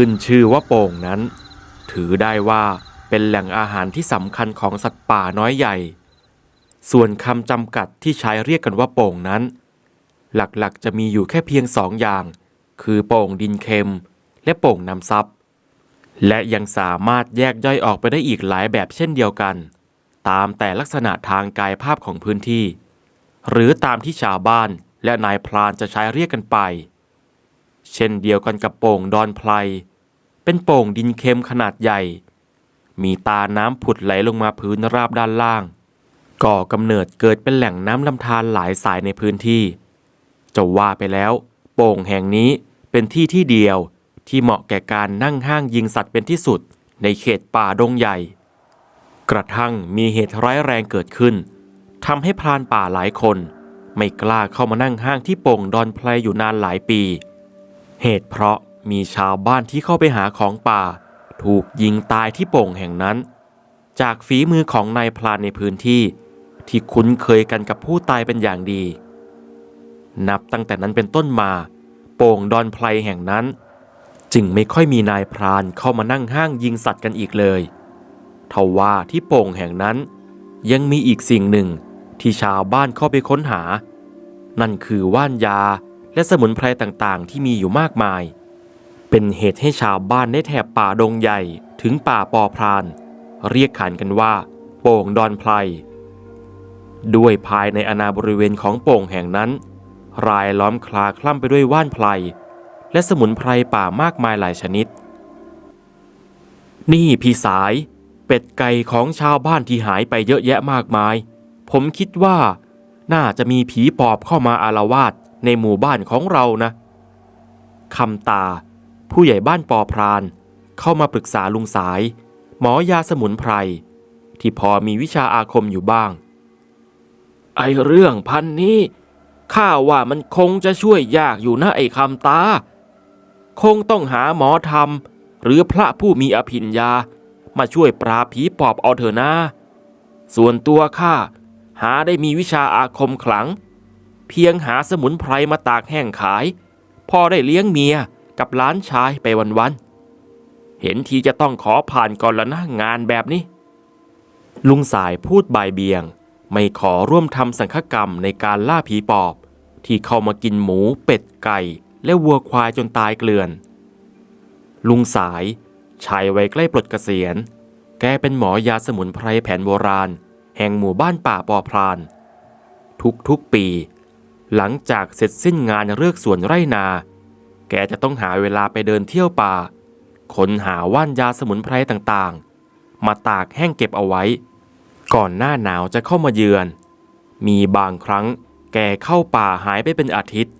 ขึ้นชื่อว่าโป่งนั้น ถือได้ว่าเป็นแหล่งอาหารที่สำคัญของสัตว์ป่าน้อยใหญ่ ส่วนคำจำกัดที่ใช้เรียกกันว่าโป่งนั้น หลักๆจะมีอยู่แค่เพียงสองอย่าง คือโป่งดินเค็ม และโป่งน้ำซับและยังสามารถแยกย่อยออกไปได้อีกหลายแบบเช่นเดียวกัน ตามแต่ลักษณะทางกายภาพของพื้นที่ หรือตามที่ชาวบ้านและนายพรานจะใช้เรียกกันไป เช่นเดียวกันกับโป่งดอนไพลเป็นโป่งดินเค็มขนาดใหญ่ มีตาน้ำผุดไหลลงมาพื้นราบด้านล่าง ก่อกำเนิดเกิดเป็นแหล่งน้ำลำธารหลายสายในพื้นที่ จะว่าไปแล้ว โป่งแห่งนี้เป็นที่ที่เดียวที่เหมาะแก่การนั่งห้างยิงสัตว์เป็นที่สุดในเขตป่าดงใหญ่ กระทั่งมีเหตุร้ายแรงเกิดขึ้นทำให้พรานป่าหลายคน ไม่กล้าเข้ามานั่งห้างที่โป่งดอนไพลอยู่นานหลายปี เหตุเพราะมีชาวบ้านที่เข้าไปหาของป่า ถูกยิงตายที่โป่งแห่งนั้น จากฝีมือของนายพรานในพื้นที่ ที่คุ้นเคยกันกับผู้ตายเป็นอย่างดี นับตั้งแต่นั้นเป็นต้นมา โป่งดอนไพลแห่งนั้น จึงไม่ค่อยมีนายพรานเข้ามานั่งห้างยิงสัตว์กันอีกเลยทว่าที่โป่งแห่งนั้น ยังมีอีกสิ่งหนึ่งที่ชาวบ้านเข้าไปค้นหา นั่นคือว่านยา และสมุนไพรต่างๆ ที่มีอยู่มากมาย เป็นเหตุให้ชาวบ้านในแถบป่าดงใหญ่ถึงป่าปอพราน เรียกขานกันว่า โป่งดอนไพรด้วยภายในอาณาบริเวณของโป่งแห่งนั้น รายล้อมคลาคล่ำไปด้วยว่านไพรและสมุนไพรป่ามากมายหลายชนิด นี่พี่สาย เป็ดไก่ของชาวบ้านที่หายไปเยอะแยะมากมาย ผมคิดว่า น่าจะมีผีปอบเข้ามาอารวาส ในหมู่บ้านของเรานะคำตา ผู้ใหญ่บ้านปอพราน เข้ามาปรึกษาลุงสาย หมอยาสมุนไพร ที่พอมีวิชาอาคมอยู่บ้าง ไอเรื่องพันนี้ข้าว่ามันคงจะช่วยยากอยู่นะไอคำตา คงต้องหาหมอธรรม หรือพระผู้มีอภิญญา มาช่วยปราบผีปอบเอาเถอะนะ ส่วนตัวข้าหาได้มีวิชาอาคมขลัง เพียงหาสมุนไพรมาตากแห้งขาย พอได้เลี้ยงเมียกับล้านชายไปวันๆ เห็นทีจะต้องขอผ่านก่อนละนะงานแบบนี้ ลุงสายพูดบ่ายเบียง ไม่ขอร่วมทำสังฆกรรมในการล่าผีปอบ ที่เข้ามากินหมูเป็ดไก่ และวัวควายจนตายเกลื่อน ลุงสายชายวัยใกล้ปลดเกษียณ แกเป็นหมอยาสมุนไพรแผนโบราณ แห่งหมู่บ้านป่าปอพราน ทุกๆปี หลังจากเสร็จสิ้นงานเลือกสวนไร่นา แกจะต้องหาเวลาไปเดินเที่ยวป่าค้นหาว่านยาสมุนไพรต่างๆ มาตากแห้งเก็บเอาไว้ ก่อนหน้าหนาวจะเข้ามาเยือน มีบางครั้งแกเข้าป่าหายไปเป็นอาทิตย์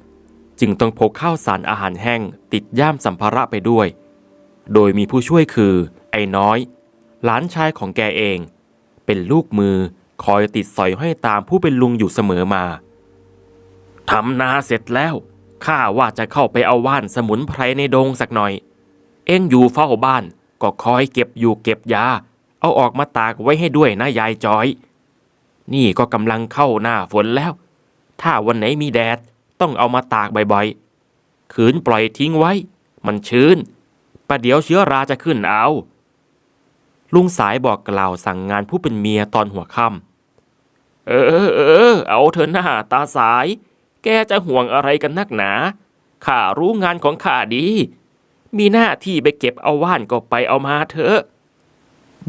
จึงต้องพกข้าวสารอาหารแห้งติดย่ามสัมภาระไปด้วย โดยมีผู้ช่วยคือ ไอ้น้อย หลานชายของแกเอง เป็นลูกมือคอยติดสอยห้อยตามผู้เป็นลุงอยู่เสมอมา ทำนาเสร็จแล้วข้าว่าจะเข้าไปเอาว่านสมุนไพรในดงสักหน่อย เอ็งอยู่เฝ้าบ้านก็คอยเก็บอยู่เก็บยา เอาออกมาตากไว้ให้ด้วยนะยายจอย นี่ก็กำลังเข้าหน้าฝนแล้ว ถ้าวันไหนมีแดดต้องเอามาตากบ่อยๆ ขืนปล่อยทิ้งไว้ มันชื้น ประเดี๋ยวเชื้อราจะขึ้นเอา ลุงสายบอกกล่าวสั่งงานผู้เป็นเมียตอนหัวค่ำเออเออ เอาเถอหน้าตาสาย แกจะห่วงอะไรกันนักหนา ข้ารู้งานของข้าดี มีหน้าที่ไปเก็บเอาว่านก็ไปเอามาเถอะ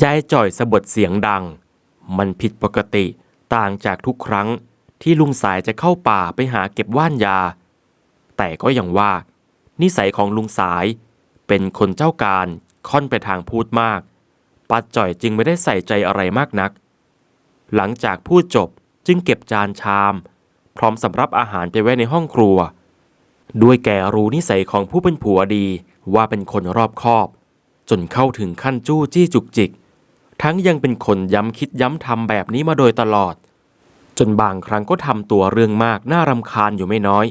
ยายจ่อยสะบดเสียงดัง มันผิดปกติต่างจากทุกครั้งที่ลุงสายจะเข้าป่าไปหาเก็บว่านยา แต่ก็ยังว่า นิสัยของลุงสาย เป็นคนเจ้าการค่อนไปทางพูดมาก ปัดจ่อยจึงไม่ได้ใส่ใจอะไรมากนัก หลังจากพูดจบจึงเก็บจานชาม พร้อมสำรับอาหารไปไว้ในห้องครัว ด้วยแกรู้นิสัยของผู้เป็นผัวดีว่าเป็นคนรอบคอบ จนเข้าถึงขั้นจู้จี้จุกจิก ทั้งยังเป็นคนย้ำคิดย้ำทำแบบนี้มาโดยตลอด จนบางครั้งก็ทำตัวเรื่องมากน่ารำคาญอยู่ไม่น้อย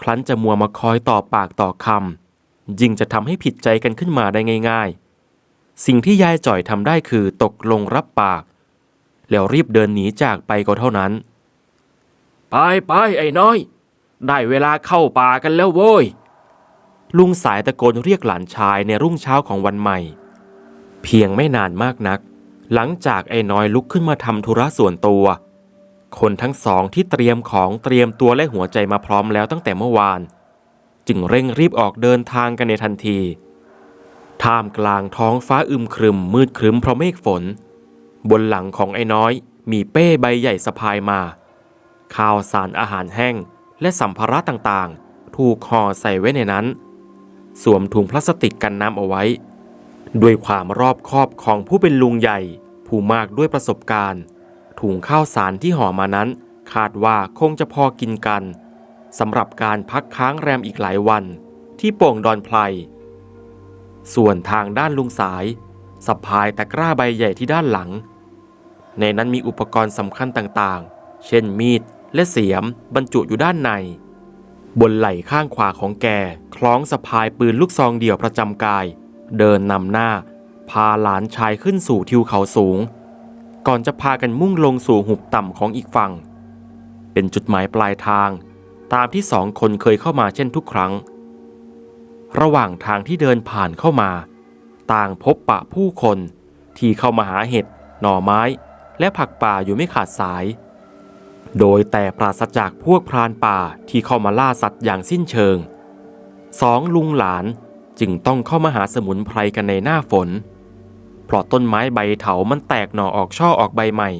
ครั้นจะมัวมาคอยต่อปากต่อคำยิ่งจะทำให้ผิดใจกันขึ้นมาได้ง่าย ๆ สิ่งที่ยายจ่อยทำได้คือตกลงรับปาก แล้วรีบเดินหนีจากไปก็เท่านั้น ไปไปไอ้น้อย ได้เวลาเข้าป่ากันแล้วโว้ย ลุงสายตะโกนเรียกหลานชายในรุ่งเช้าของวันใหม่ เพียงไม่นานมากนัก หลังจากไอ้น้อยลุกขึ้นมาทำธุระส่วนตัว คนทั้งสองที่เตรียมของเตรียมตัวและหัวใจมาพร้อมแล้วตั้งแต่เมื่อวาน จึงเร่งรีบออกเดินทางกันในทันทีท่ามกลางท้องฟ้าอึมครึมมืดครึ้มเพราะเมฆฝน บนหลังของไอ้น้อยมีเป้ใบใหญ่สะพายมา ข้าวสารอาหารแห้ง และสัมภาระต่างๆ ถูกห่อใส่ไว้ในนั้น สวมถุงพลาสติกกันน้ำเอาไว้ ด้วยความรอบคอบของผู้เป็นลุงใหญ่ ผู้มากด้วยประสบการณ์ ถุงข้าวสารที่ห่อมานั้น คาดว่าคงจะพอกินกันสำหรับการพักค้างแรมอีกหลายวัน ที่โป่งดอนไพรส่วนทางด้านลุงสายสะพายตะกร้าใบใหญ่ที่ด้านหลัง ในนั้นมีอุปกรณ์สำคัญต่างๆ เช่นมีด และเสียมบรรจุอยู่ด้านใน บนไหล่ข้างขวาของแก คล้องสะพายปืนลูกซองเดี่ยวประจำกาย เดินนำหน้า พาหลานชายขึ้นสู่ทิวเขาสูง ก่อนจะพากันมุ่งลงสู่หุบต่ำของอีกฝั่ง เป็นจุดหมายปลายทาง ตามที่สองคนเคยเข้ามาเช่นทุกครั้ง ระหว่างทางที่เดินผ่านเข้ามา ต่างพบปะผู้คนที่เข้ามาหาเห็ดหน่อไม้ และผักป่าอยู่ไม่ขาดสาย โดยแต่ปราศจากพวกพรานป่าที่เข้ามาล่าสัตว์อย่างสิ้นเชิงสองลุงหลานจึงต้องเข้ามาหาสมุนไพรกันในหน้าฝน เพราะต้นไม้ใบเถามันแตกหน่อออกช่อออกใบใหม่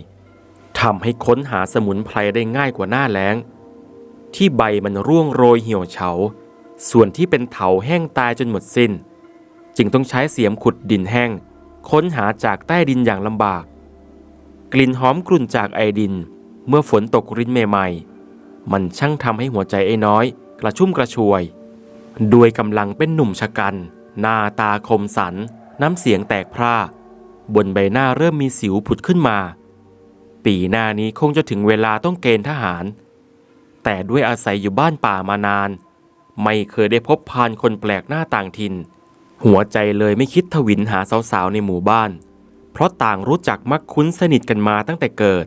ทำให้ค้นหาสมุนไพรได้ง่ายกว่าหน้าแล้ง ที่ใบมันร่วงโรยเหี่ยวเฉา ส่วนที่เป็นเถาแห้งตายจนหมดสิ้น จึงต้องใช้เสียมขุดดินแห้ง ค้นหาจากใต้ดินอย่างลำบาก กลิ่นหอมกลุ่นจากไอดิน เมื่อฝนตกรินใหม่ๆ มันช่างทำให้หัวใจไอ้น้อย กระชุ่มกระชวย ด้วยกำลังเป็นหนุ่มชะกัน หน้าตาคมสัน น้ำเสียงแตกพร่า บนใบหน้าเริ่มมีสิวผุดขึ้นมา ปีหน้านี้คงจะถึงเวลาต้องเกณฑ์ทหาร แต่ด้วยอาศัยอยู่บ้านป่ามานาน ไม่เคยได้พบพานคนแปลกหน้าต่างถิ่น หัวใจเลยไม่คิดทวินหาสาวๆในหมู่บ้าน เพราะต่างรู้จักมักคุ้นสนิทกันมาตั้งแต่เกิด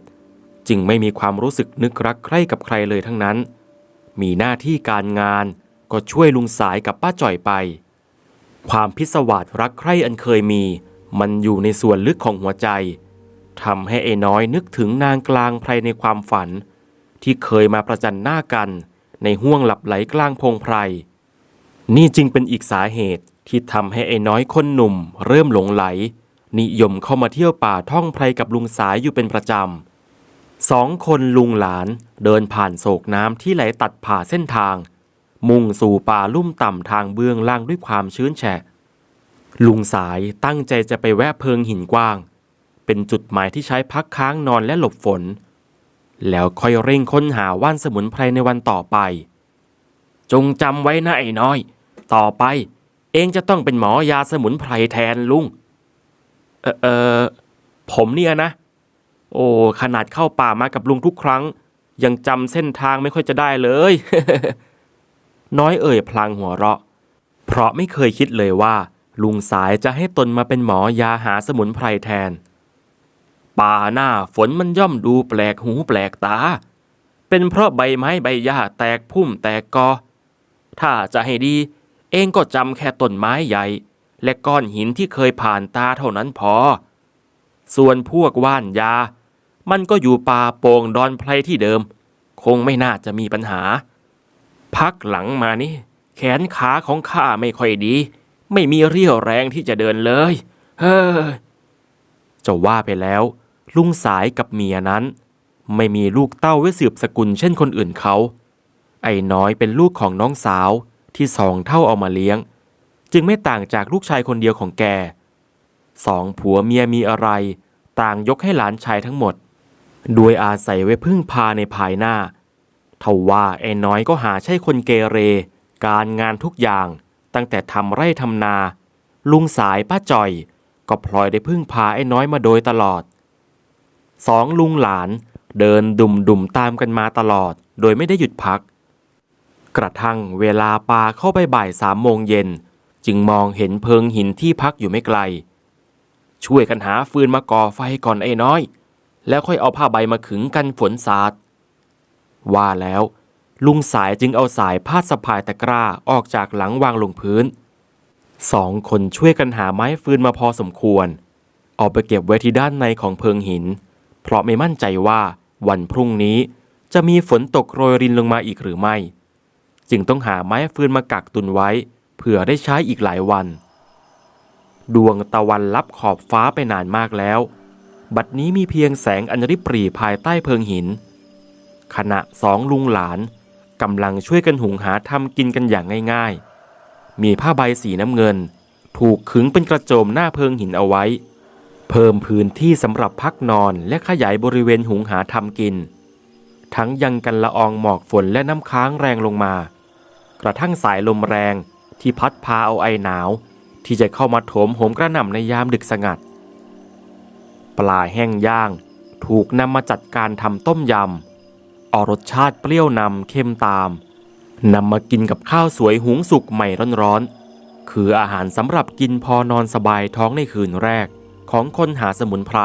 จึงไม่มีความรู้สึกนึกรักใคร่กับใครเลยทั้งนั้น มีหน้าที่การงานก็ช่วยลุงสายกับป้าจ่อยไป ความพิศวาสรักใคร่อันเคยมี มันอยู่ในส่วนลึกของหัวใจทำให้ไอ้น้อยนึกถึงนางกลางไพรในความฝัน ที่เคยมาประจันหน้ากัน ในห้วงหลับไหลกลางพงไพร นี่จึงเป็นอีกสาเหตุที่ทำให้ไอ้น้อยคนหนุ่ม เริ่มหลงไหล นิยมเข้ามาเที่ยวป่าท่องไพรกับลุงสายอยู่เป็นประจำ สองคนลุงหลานเดินผ่านโศกน้ำที่ไหลตัดผ่าเส้นทาง มุ่งสู่ป่าลุ่มต่ำทางเบื้องล่างด้วยความชื้นแฉะ ลุงสายตั้งใจจะไปแวะเพิงหินกว้าง เป็นจุดหมายที่ใช้พักค้างนอนและหลบฝน แล้วค่อยเร่งค้นหาว่านสมุนไพรในวันต่อไป จงจำไว้นะไอ้น้อย ต่อไป เองจะต้องเป็นหมอยาสมุนไพรแทนลุง เออเออผมเนี่ยนะ โอ้ขนาดเข้าป่ามากับลุงทุกครั้ง ยังจำเส้นทางไม่ค่อยจะได้เลย น้อยเอ่ยพลางหัวเราะ เพราะไม่เคยคิดเลยว่า ลุงสายจะให้ตนมาเป็นหมอยาหาสมุนไพรแทน ป่าหน้าฝนมันย่อมดูแปลกหูแปลกตา เป็นเพราะใบไม้ใบหญ้าแตกพุ่มแตกกอ ถ้าจะให้ดี เองก็จำแค่ต้นไม้ใหญ่ และก้อนหินที่เคยผ่านตาเท่านั้นพอ ส่วนพวกว่านยา มันก็อยู่ป่าโป่งดอนไพรที่เดิม คงไม่น่าจะมีปัญหา พักหลังมานี่ แขนขาของข้าไม่ค่อยดี ไม่มีเรี่ยวแรงที่จะเดินเลย เฮ้ยจะว่าไปแล้ว ลุงสายกับเมียนั้น ไม่มีลูกเต้าไว้สืบสกุลเช่นคนอื่นเขา ไอ้น้อยเป็นลูกของน้องสาวที่สองเท่าเอามาเลี้ยง จึงไม่ต่างจากลูกชายคนเดียวของแกสองผัวเมียมีอะไร ต่างยกให้หลานชายทั้งหมด โดยอาศัยไว้พึ่งพาในภายหน้าทว่าไอ้น้อยก็หาใช่คนเกเร การงานทุกอย่าง ตั้งแต่ทำไร่ทำนา ลุงสายป้าจ่อย ก็พลอยได้พึ่งพาไอ้น้อยมาโดยตลอด สองลุงหลานเดินดุ่มดุมตามกันมาตลอด โดยไม่ได้หยุดพัก กระทั่งเวลาปาเข้าไปบ่ายสามโมงเย็น จึงมองเห็นเพิงหินที่พักอยู่ไม่ไกล ช่วยกันหาฟืนมาก่อไฟก่อนไอ้น้อย แล้วค่อยเอาผ้าใบมาขึงกันฝนสาดว่าแล้วลุงสายจึงเอาสายพาดสะพายตะกร้าออกจากหลังวางลงพื้น สองคนช่วยกันหาไม้ฟืนมาพอสมควร เอาไปเก็บไว้ที่ด้านในของเพิงหิน เพราะไม่มั่นใจว่าวันพรุ่งนี้จะมีฝนตกโรยรินลงมาอีกหรือไม่ จึงต้องหาไม้ฟืนมากักตุนไว้ เผื่อได้ใช้อีกหลายวัน ดวงตะวันลับขอบฟ้าไปนานมากแล้ว บัดนี้มีเพียงแสงอันริบหรี่ภายใต้เพิงหิน ขณะสองลุงหลานกำลังช่วยกันหุงหาทำกินกันอย่างง่ายๆ มีผ้าใบสีน้ำเงิน ถูกขึงเป็นกระโจมหน้าเพิงหินเอาไว้ เพิ่มพื้นที่สำหรับพักนอนและขยายบริเวณหุงหาทำกิน ทั้งยังกันละอองหมอกฝนและน้ำค้างแรงลงมา กระทั่งสายลมแรงที่พัดพาเอาไอหนาว ที่จะเข้ามาโถมโหมกระหน่ำในยามดึกสงัด ปลาแห้งย่าง ถูกนำมาจัดการทำต้มยำออกรสชาติเปรี้ยวนำเค็มตามนำมากินกับข้าวสวยหุงสุกใหม่ร้อนๆ คืออาหารสำหรับกินพอนอนสบายท้องในคืนแรกของคนหาสมุนไพร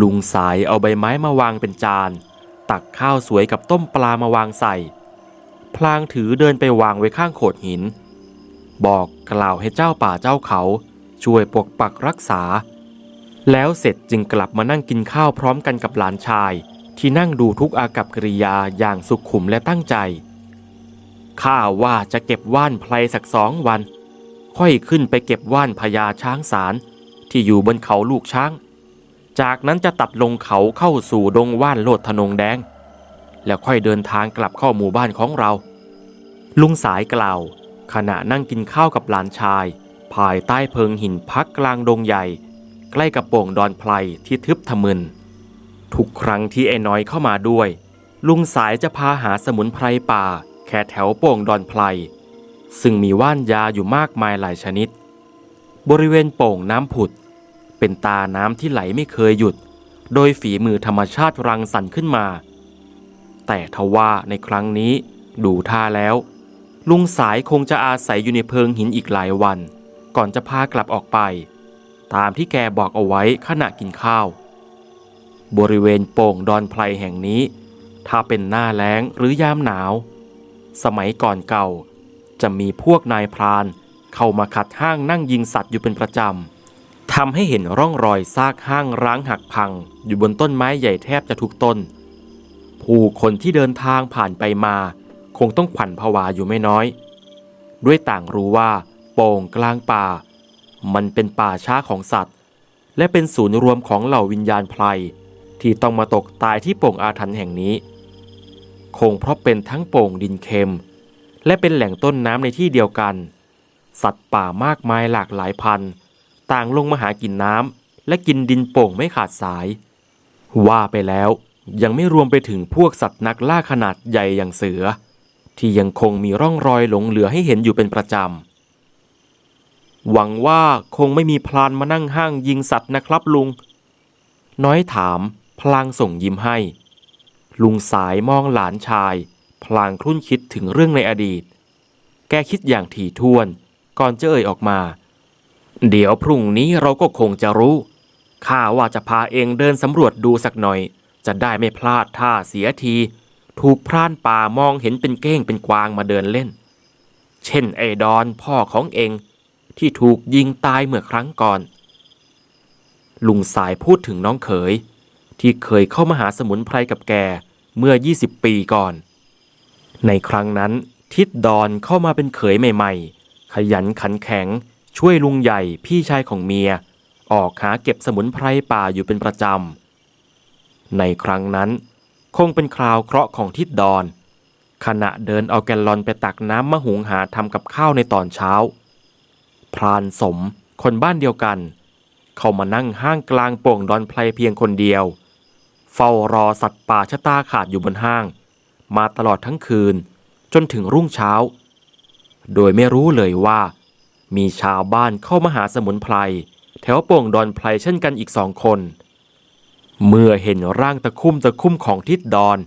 ลุงสายเอาใบไม้มาวางเป็นจาน ตักข้าวสวยกับต้มปลามาวางใส่ พลางถือเดินไปวางไว้ข้างโขดหิน บอกกล่าวให้เจ้าป่าเจ้าเขา ช่วยปกปักรักษา แล้วเสร็จจึงกลับมานั่งกินข้าวพร้อมกันกับหลานชาย ที่นั่งดูทุกอากับกิริยาอย่างสุขุมและตั้งใจ ข้าว่าจะเก็บว่านไพลสักสองวัน ค่อยขึ้นไปเก็บว่านพญาช้างสาร ที่อยู่บนเขาลูกช้าง จากนั้นจะตัดลงเขาเข้าสู่ดงว่านโลดทนงแดง แล้วค่อยเดินทางกลับเข้าหมู่บ้านของเรา ลุงสายกล่าว ขณะนั่งกินข้าวกับหลานชาย ภายใต้เพิงหินพักกลางดงใหญ่ ใกล้กับโป่งดอนไพรที่ทึบทะมึน ทุกครั้งที่ไอ้น้อยเข้ามาด้วย ลุงสายจะพาหาสมุนไพรป่า แค่แถวโป่งดอนไพรซึ่งมีว่านยาอยู่มากมายหลายชนิด บริเวณโป่งน้ำผุด เป็นตาน้ำที่ไหลไม่เคยหยุด โดยฝีมือธรรมชาติรังสรรค์ขึ้นมา แต่ทว่าในครั้งนี้ดูท่าแล้ว ลุงสายคงจะอาศัยอยู่ในเพิงหินอีกหลายวัน ก่อนจะพากลับออกไป ตามที่แกบอกเอาไว้ขณะกินข้าว บริเวณโป่งดอนไพรแห่งนี้ ถ้าเป็นหน้าแล้งหรือยามหนาว สมัยก่อนเก่า จะมีพวกนายพรานเข้ามาขัดห้างนั่งยิงสัตว์อยู่เป็นประจำทำให้เห็นร่องรอยซากห้างร้างหักพัง อยู่บนต้นไม้ใหญ่แทบจะทุกต้น ผู้คนที่เดินทางผ่านไปมา คงต้องขวัญผวาอยู่ไม่น้อย ด้วยต่างรู้ว่าโป่งกลางป่า มันเป็นป่าช้าของสัตว์ และเป็นศูนย์รวมของเหล่าวิญญาณไพรที่ต้องมาตกตายที่โป่งอาถรรพ์แห่งนี้ คงเพราะเป็นทั้งโป่งดินเค็ม และเป็นแหล่งต้นน้ำในที่เดียวกัน สัตว์ป่ามากมายหลากหลายพันธุ์ ต่างลงมาหากินน้ำและกินดินโป่งไม่ขาดสาย ว่าไปแล้วยังไม่รวมไปถึงพวกสัตว์นักล่าขนาดใหญ่อย่างเสือ ที่ยังคงมีร่องรอยหลงเหลือให้เห็นอยู่เป็นประจำ หวังว่าคงไม่มีพลานมานั่งห้างยิงสัตว์นะครับลุง น้อยถามพลางส่งยิ้มให้ ลุงสายมองหลานชาย พลางครุ่นคิดถึงเรื่องในอดีต แกคิดอย่างถี่ถ้วน ก่อนจะเอ่ยออกมา เดี๋ยวพรุ่งนี้เราก็คงจะรู้ข้าว่าจะพาเองเดินสำรวจดูสักหน่อย จะได้ไม่พลาดท่าเสียที ถูกพรานป่ามองเห็นเป็นเก้งเป็นกวางมาเดินเล่น เช่นไอ้ดอนพ่อของเอง ที่ถูกยิงตายเมื่อครั้งก่อน ลุงสายพูดถึงน้องเขย ที่เคยเข้ามาหาสมุนไพรกับแกเมื่อ 20 ปีก่อน ในครั้งนั้นทิดดอนเข้ามาเป็นเขยใหม่ ๆ ขยันขันแข็ง ช่วยลุงใหญ่พี่ชายของเมีย ออกหาเก็บสมุนไพรป่าอยู่เป็นประจำ ในครั้งนั้น คงเป็นคราวเคราะห์ของทิดดอน ขณะเดินเอาแกลลอนไปตักน้ำมะหุงหาทำกับข้าวในตอนเช้า พรานสม คนบ้านเดียวกัน เข้ามานั่งห้างกลางโป่งดอนไพรเพียงคนเดียว เฝ้ารอสัตว์ป่าชะตาขาดอยู่บนห้าง มาตลอดทั้งคืน จนถึงรุ่งเช้า โดยไม่รู้เลยว่า มีชาวบ้านเข้ามาหาสมุนไพรแถวโป่งดอนไพรเช่นกันอีกสองคน เมื่อเห็นร่างตะคุ่มตะคุ่มของทิดดอน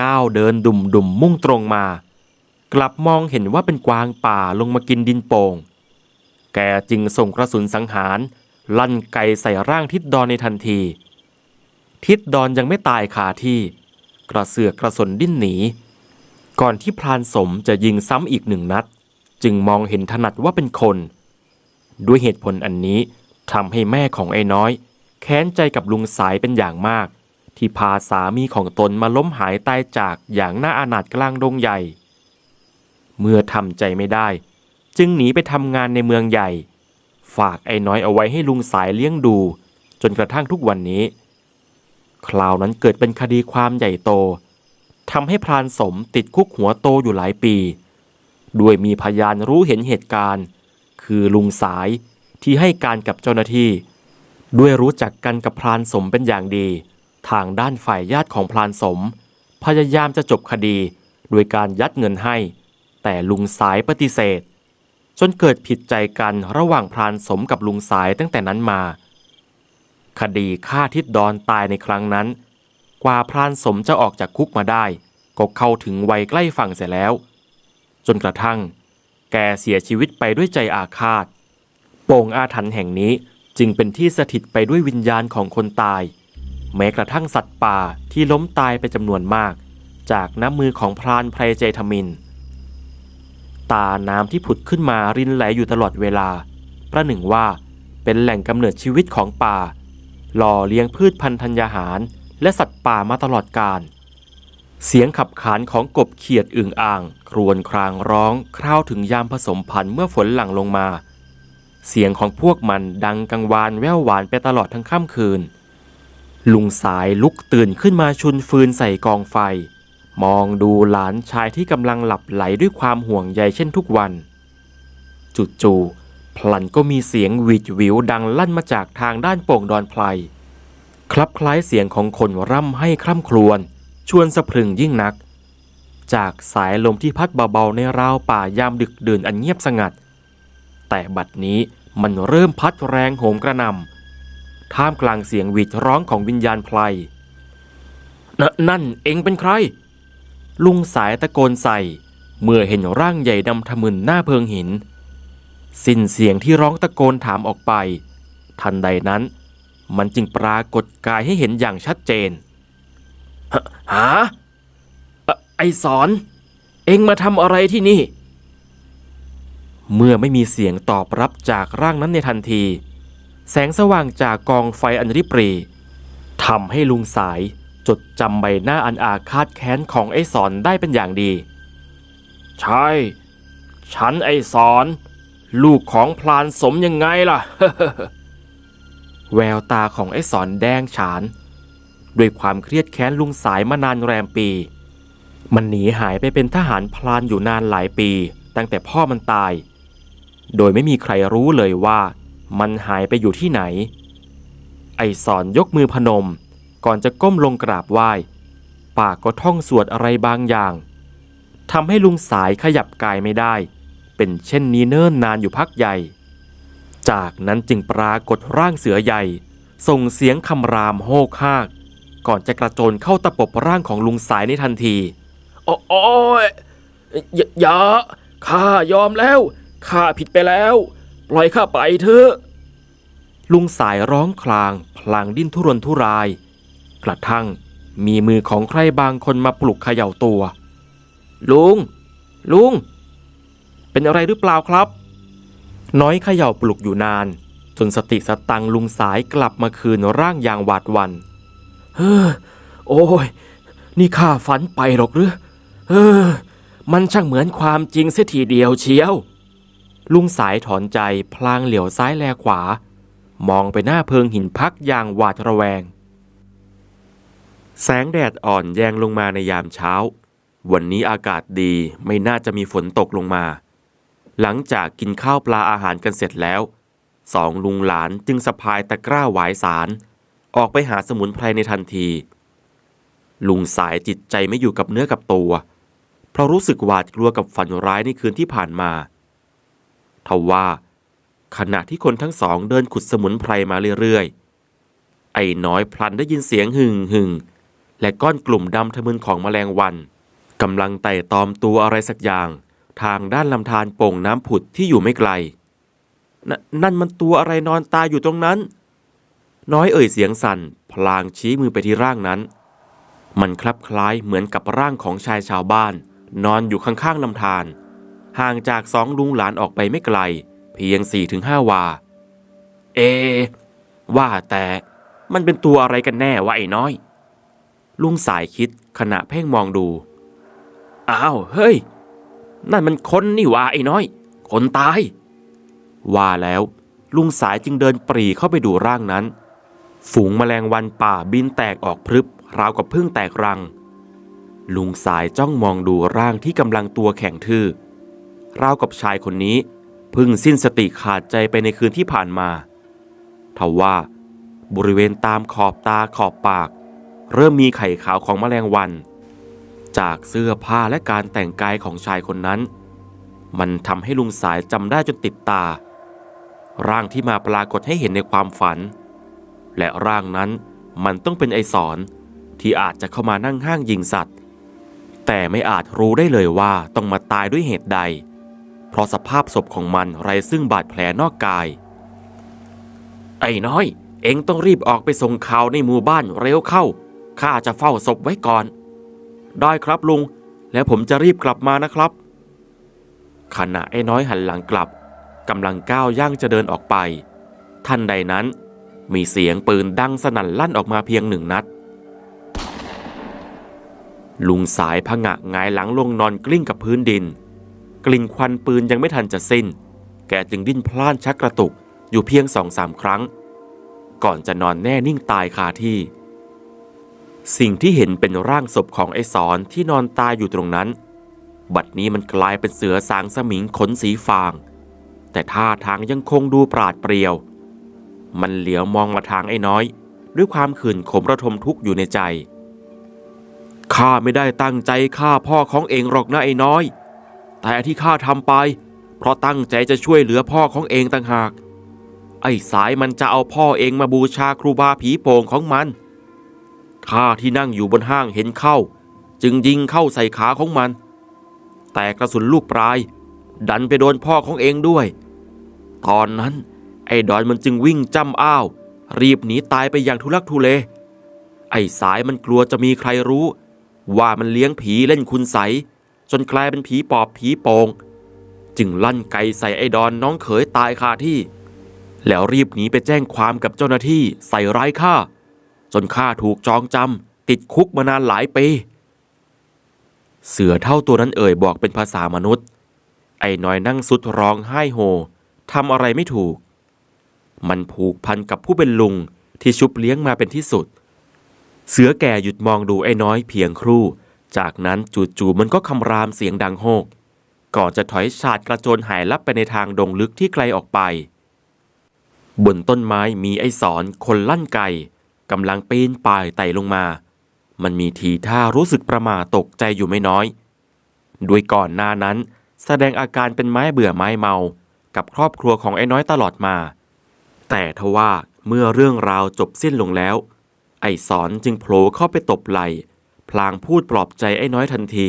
ก้าวเดินดุ่มดุ่มมุ่งตรงมา กลับมองเห็นว่าเป็นกวางป่าลงมากินดินโป่ง แกจึงส่งกระสุนสังหาร ลั่นไกใส่ร่างทิดดอนในทันที ทิดดอนยังไม่ตายคาที่ กระเสือกกระสนดิ้นหนี ก่อนที่พรานสมจะยิงซ้ำอีกหนึ่งนัด จึงมองเห็นถนัดว่าเป็นคน ด้วยเหตุผลอันนี้ทำให้แม่ของไอ้น้อย แค้นใจกับลุงสายเป็นอย่างมาก ที่พาสามีของตนมาล้มหายตายจากอย่างน่าอานาถกลางดงใหญ่ เมื่อทำใจไม่ได้ จึงหนีไปทำงานในเมืองใหญ่ ฝากไอ้น้อยเอาไว้ให้ลุงสายเลี้ยงดู จนกระทั่งทุกวันนี้ คราวนั้นเกิดเป็นคดีความใหญ่โตทำให้พรานสมติดคุกหัวโตอยู่หลายปี ด้วยมีพยานรู้เห็นเหตุการณ์ คือลุงสายที่ให้การกับเจ้าหน้าที่ ด้วยรู้จักกันกับพรานสมเป็นอย่างดี ทางด้านฝ่ายญาติของพรานสม พยายามจะจบคดี โดยการยัดเงินให้ แต่ลุงสายปฏิเสธ จนเกิดผิดใจกันระหว่างพรานสมกับลุงสายตั้งแต่นั้นมา คดีฆ่าทิดดอนตายในครั้งนั้น กว่าพรานสมจะออกจากคุกมาได้ ก็เข้าถึงวัยใกล้ฝั่งเสียแล้ว จนกระทั่ง แกเสียชีวิตไปด้วยใจอาฆาต โป่งอาถรรพ์แห่งนี้จึงเป็นที่สถิตไปด้วยวิญญาณของคนตาย แม้กระทั่งสัตว์ป่าที่ล้มตายไปจำนวนมาก จากน้ำมือของพรานไพรเจทมิน ตาน้ำที่ผุดขึ้นมารินไหลอยู่ตลอดเวลา ประหนึ่งว่าเป็นแหล่งกำเนิดชีวิตของป่า หล่อเลี้ยงพืชพันธุ์ธัญญาหาร และสัตว์ป่ามาตลอดกาลเสียงขับขานของกบเขียดอึ่งอ่าง ครวญครางร้อง คราวถึงยามผสมพันธุ์เมื่อฝนหลั่งลงมา เสียงของพวกมันดังกังวานแว่วหวานไปตลอดทั้งค่ำคืน ลุงสายลุกตื่นขึ้นมาชุนฟืนใส่กองไฟ มองดูหลานชายที่กำลังหลับไหลด้วยความห่วงใยเช่นทุกวัน จู่ๆพลันก็มีเสียงหวีดวิวดังลั่นมาจากทางด้านโป่งดอนไพรคลับคล้ายเสียงของคนร่ำให้คร่ำครวญชวนสะพรึงยิ่งนัก จากสายลมที่พัดเบาๆในราวป่ายามดึกดื่นอันเงียบสงัด แต่บัดนี้มันเริ่มพัดแรงโหมกระนำท่ามกลางเสียงหวีดร้องของวิญญาณไพลนนั่นเองเป็นใคร ลุงสายตะโกนใส่ เมื่อเห็นร่างใหญ่ดำทะมึนหน้าเพิงหิน สิ้นเสียงที่ร้องตะโกนถามออกไป ทันใดนั้น มันจึงปรากฏกายให้เห็นอย่างชัดเจนหหาเอ่อไอสอน เอ็งมาทำอะไรที่นี่ เมื่อไม่มีเสียงตอบรับจากร่างนั้นในทันที แสงสว่างจากกองไฟอันริบหรีทำให้ลุงสาย จดจำใบหน้าอันอาฆาตแค้นของไอ้สอนได้เป็นอย่างดี ใช่ ฉันไอ้สอน ลูกของพลานสมยังไงล่ะ แววตาของไอ้สอนแดงฉาน ด้วยความเครียดแค้นลุงสายมานานแรมปี มันหนีหายไปเป็นทหารพลานอยู่นานหลายปี ตั้งแต่พ่อมันตาย โดยไม่มีใครรู้เลยว่า มันหายไปอยู่ที่ไหน ไอสอนยกมือพนม ก่อนจะก้มลงกราบไหว้ปากก็ท่องสวดอะไรบางอย่างทำให้ลุงสายขยับกายไม่ได้ เป็นเช่นนี้เนิ่นนานอยู่พักใหญ่ จากนั้นจึงปรากฏร่างเสือใหญ่ ส่งเสียงคำรามโฮกฮาก ก่อนจะกระโจนเข้าตะปบร่างของลุงสายในทันที โอ้โอ้ยอย่าอย่าข้ายอมแล้ว ข้าผิดไปแล้ว ปล่อยข้าไปเถอะ ลุงสายร้องคลาง พลางดิ้นทุรนทุราย กระทั่งมีมือของใครบางคนมาปลุกเขย่าตัว ลุง ลุง เป็นอะไรหรือเปล่าครับ น้อยเขย่าปลุกอยู่นาน จนสติสตังลุงสายกลับมาคืนร่างอย่างหวาดวัน เฮ้อ โอ้ย นี่ข้าฝันไปหรอกหรือเออ มันช่างเหมือนความจริงเสียทีเดียวเชียว ลุงสายถอนใจพลางเหลียวซ้ายแลขวา มองไปหน้าเพิงหินพักอย่างหวาดระแวง แสงแดดอ่อนแยงลงมาในยามเช้า วันนี้อากาศดีไม่น่าจะมีฝนตกลงมา หลังจากกินข้าวปลาอาหารกันเสร็จแล้ว สองลุงหลานจึงสะพายตะกร้าหวายสาร ออกไปหาสมุนไพรในทันที ลุงสายจิตใจไม่อยู่กับเนื้อกับตัว เพราะรู้สึกหวาดกลัวกับฝันร้ายในคืนที่ผ่านมาทว่าขณะที่คนทั้งสองเดินขุดสมุนไพรมาเรื่อยๆ ไอ้น้อยพลันได้ยินเสียงหึ่งหึ่ง และก้อนกลุ่มดำทะมึนของแมลงวันกำลังไต่ตอมตัวอะไรสักอย่าง ทางด้านลำธารโป่งน้ำผุดที่อยู่ไม่ไกลนนั่นมันตัวอะไรนอนตายอยู่ตรงนั้น น้อยเอ่ยเสียงสั่น พลางชี้มือไปที่ร่างนั้น มันคลับคล้ายเหมือนกับร่างของชายชาวบ้าน นอนอยู่ข้างๆลำธารห่างจากสองลุงหลานออกไปไม่ไกล เพียงสี่ถึงห้าวา เอ ว่าแต่มันเป็นตัวอะไรกันแน่วะไอ้น้อย ลุงสายคิดขณะเพ่งมองดู อ้าว เฮ้ย นั่นมันคนนี่ว่าไอ้น้อย คนตาย ว่าแล้ว ลุงสายจึงเดินปรีเข้าไปดูร่างนั้น ฝูงแมลงวันป่าบินแตกออกพรึบ ราวกับพึ่งแตกรัง ลุงสายจ้องมองดูร่างที่กำลังตัวแข็งทื่อ ราวกับชายคนนี้เพิ่งสิ้นสติขาดใจไปในคืนที่ผ่านมาทว่าบริเวณตามขอบตาขอบปาก เริ่มมีไข่ขาวของแมลงวัน จากเสื้อผ้าและการแต่งกายของชายคนนั้น มันทำให้ลุงสายจำได้จนติดตา ร่างที่มาปรากฏให้เห็นในความฝัน และร่างนั้นมันต้องเป็นไอสอนที่อาจจะเข้ามานั่งห้างยิงสัตว์ แต่ไม่อาจรู้ได้เลยว่าต้องมาตายด้วยเหตุใด เพราะสภาพศพของมันไร้ซึ่งบาดแผลนอกกาย ไอ้น้อย เอ็งต้องรีบออกไปส่งข่าวในหมู่บ้านเร็วเข้า ข้าจะเฝ้าศพไว้ก่อน ได้ครับลุง แล้วผมจะรีบกลับมานะครับ ขณะไอ้น้อยหันหลังกลับกำลังก้าวย่างจะเดินออกไปทันใดนั้น มีเสียงปืนดังสนั่นลั่นออกมาเพียงหนึ่งนัด ลุงสายผงะงายหลังลงนอนกลิ้งกับพื้นดิน กลิ่นควันปืนยังไม่ทันจะสิ้น แกจึงดิ้นพล่านชักกระตุกอยู่เพียงสองสามครั้ง ก่อนจะนอนแน่นิ่งตายคาที่ สิ่งที่เห็นเป็นร่างศพของไอ้สอนที่นอนตายอยู่ตรงนั้น บัดนี้มันกลายเป็นเสือสางสมิงขนสีฟาง แต่ท่าทางยังคงดูปราดเปรียว มันเหลียวมองมาทางไอ้น้อย ด้วยความขื่นขมระทมทุกข์อยู่ในใจข้าไม่ได้ตั้งใจฆ่าพ่อของเองหรอกนะไอ้น้อย แต่ที่ข้าทำไป เพราะตั้งใจจะช่วยเหลือพ่อของเองต่างหาก ไอ้สายมันจะเอาพ่อเองมาบูชาครูบาผีโป่งของมัน ข้าที่นั่งอยู่บนห้างเห็นเข้า จึงยิงเข้าใส่ขาของมัน แต่กระสุนลูกปลาย ดันไปโดนพ่อของเองด้วย ตอนนั้นไอ้ดอนมันจึงวิ่งจ้ำอ้าว รีบหนีตายไปอย่างทุลักทุเล ไอ้สายมันกลัวจะมีใครรู้ ว่ามันเลี้ยงผีเล่นคุณใส จนกลายเป็นผีปอบผีโปงจึงลั่นไกใส่ไอ้ดอนน้องเขยตายคาที่ แล้วรีบหนีไปแจ้งความกับเจ้าหน้าที่ใส่ร้ายข้า จนข้าถูกจองจำติดคุกมานานหลายปี เสือเท่าตัวนั้นเอ่ยบอกเป็นภาษามนุษย์ ไอ้น้อยนั่งสุดร้องไห้โฮทำอะไรไม่ถูก มันผูกพันกับผู้เป็นลุงที่ชุบเลี้ยงมาเป็นที่สุด เสือแก่หยุดมองดูไอ้น้อยเพียงครู่ จากนั้นจู่ๆมันก็คำรามเสียงดังโฮก ก่อนจะถอยฉาดกระโจนหายลับไปในทางดงลึกที่ไกลออกไป บนต้นไม้มีไอ้สอนคนลั่นไก่ กำลังปีนป่ายไต่ลงมา มันมีทีท่ารู้สึกประหมาตกใจอยู่ไม่น้อย ด้วยก่อนหน้านั้น แสดงอาการเป็นไม้เบื่อไม้เมา กับครอบครัวของไอ้น้อยตลอดมา แต่ทว่าเมื่อเรื่องราวจบสิ้นลงแล้ว ไอ้สอนจึงโผล่เข้าไปตบไหล่พลางพูดปลอบใจไอ้น้อยทันที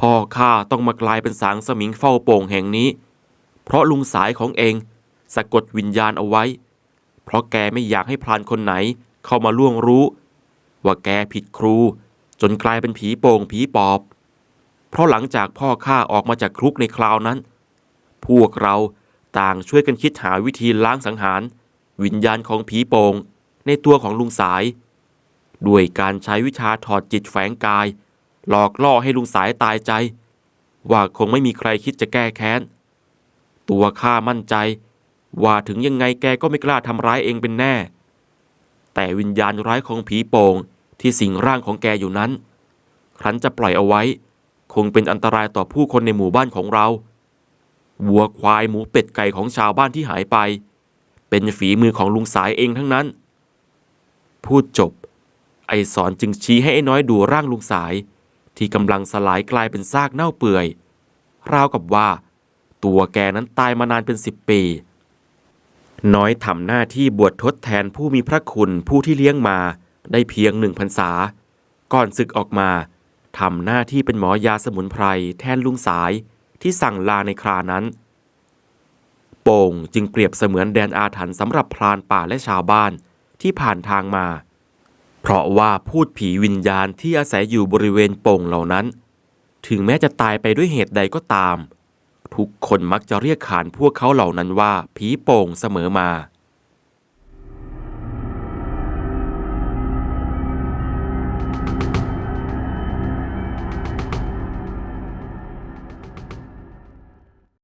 พ่อข้าต้องมากลายเป็นสางสมิงเฝ้าโป่งแห่งนี้ เพราะลุงสายของเองสะกดวิญญาณเอาไว้ เพราะแกไม่อยากให้พรานคนไหนเข้ามาล่วงรู้ ว่าแกผิดครู จนกลายเป็นผีโป่งผีปอบ เพราะหลังจากพ่อข้าออกมาจากคุกในคราวนั้น พวกเราต่างช่วยกันคิดหาวิธีล้างสังหาร วิญญาณของผีโป่งในตัวของลุงสาย ด้วยการใช้วิชาถอดจิตแฝงกาย หลอกล่อให้ลุงสายตายใจ ว่าคงไม่มีใครคิดจะแก้แค้น ตัวข้ามั่นใจ ว่าถึงยังไงแกก็ไม่กล้าทำร้ายเองเป็นแน่ แต่วิญญาณร้ายของผีโป่งที่สิงร่างของแกอยู่นั้น ครั้นจะปล่อยเอาไว้ คงเป็นอันตรายต่อผู้คนในหมู่บ้านของเราวัวควายหมูเป็ดไก่ของชาวบ้านที่หายไป เป็นฝีมือของลุงสายเองทั้งนั้น พูดจบ ไอสอนจึงชี้ให้ไอ้น้อยดูร่างลุงสาย ที่กำลังสลายกลายเป็นซากเน่าเปื่อย ราวกับว่า ตัวแกนั้นตายมานานเป็นสิบปี น้อยทำหน้าที่บวชทดแทนผู้มีพระคุณผู้ที่เลี้ยงมาได้เพียงหนึ่งพรรษา ก่อนศึกออกมาทำหน้าที่เป็นหมอยาสมุนไพรแทนลุงสายที่สั่งลาในครานั้น โป่งจึงเปรียบเสมือนแดนอาถรรพ์สำหรับพรานป่าและชาวบ้านที่ผ่านทางมา เพราะว่าพูดผีวิญญาณที่อาศัยอยู่บริเวณโป่งเหล่านั้น ถึงแม้จะตายไปด้วยเหตุใดก็ตาม ทุกคนมักจะเรียกขานพวกเขาเหล่านั้นว่าผีโป่งเสมอมา